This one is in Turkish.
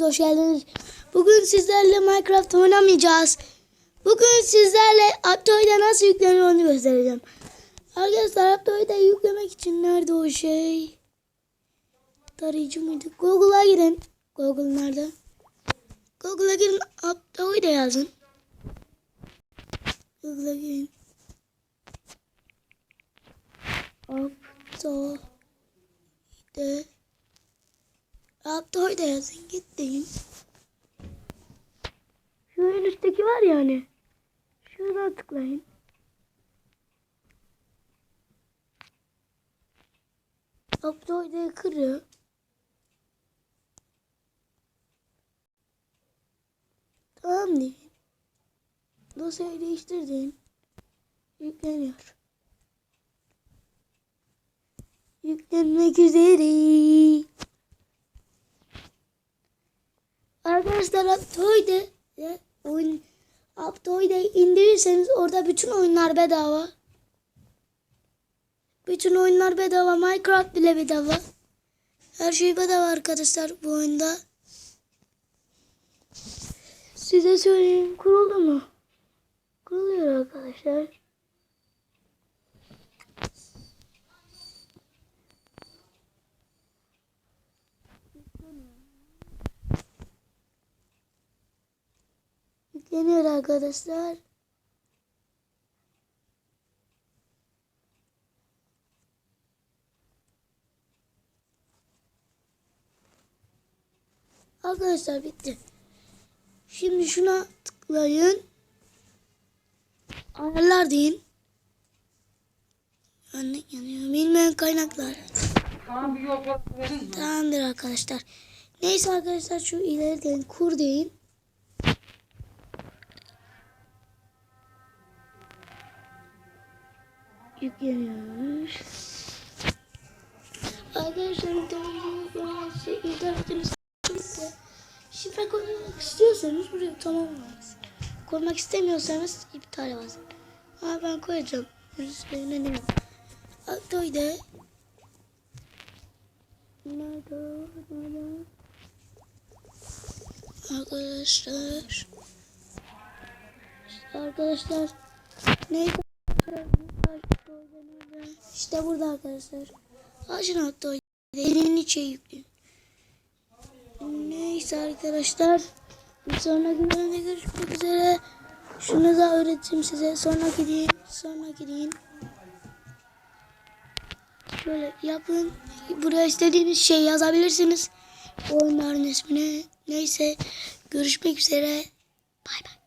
Hoş geldiniz. Bugün sizlerle Minecraft oynamayacağız. Bugün sizlerle Aptoy'da nasıl yüklenir onu göstereceğim. Arkadaşlar Aptoy'da yüklemek için nerede o şey? Tarayıcı mıydı? Google'a girin. Google nerede? Google'a girin Aptoy'da yazın. Google'a girin. Aptoy'da Aptoy'da yazın git deyin. Şu en üstteki var ya hani. Şuradan tıklayın. Aptoy'da kırıyor. Tamam deyin. Dosyayı değiştir deyin. Yükleniyor. Yüklenmek üzere. Arkadaşlar Aptoy'da ya, oyun Aptoy'da indirirseniz orada bütün oyunlar bedava. Bütün oyunlar bedava. Minecraft bile bedava. Her şey bedava arkadaşlar bu oyunda. Size söyleyeyim kuruldu mu? Kuruluyor arkadaşlar. Yükleniyor arkadaşlar. Arkadaşlar bitti. Şimdi şuna tıklayın. Ayarlar deyin. Anne yanıyor. Bilmeyen kaynaklar. Tamam bir yol? Tamamdır arkadaşlar. Neyse arkadaşlar şu ileriden kur deyin. Yükleniyor. Arkadaşlar internetiniz internetiniz bitti. Şifre koymak istiyorsanız buraya tamamlarsınız. Koymak istemiyorsanız iptal basın. Ama ben koyacağım. Üzerine ne yok. Aktoy'da Nerede? Arkadaşlar. Arkadaşlar. Neydi? İşte burada arkadaşlar. Açın hatta elini içe yükleyin. Neyse arkadaşlar. Bir sonraki bölümde görüşmek üzere. Şunu da öğreteyim size. Sonraki deyin. Sonraki deyin. Şöyle yapın. Buraya istediğiniz şey yazabilirsiniz. Oyunların ismini. Neyse. Görüşmek üzere. Bay bay.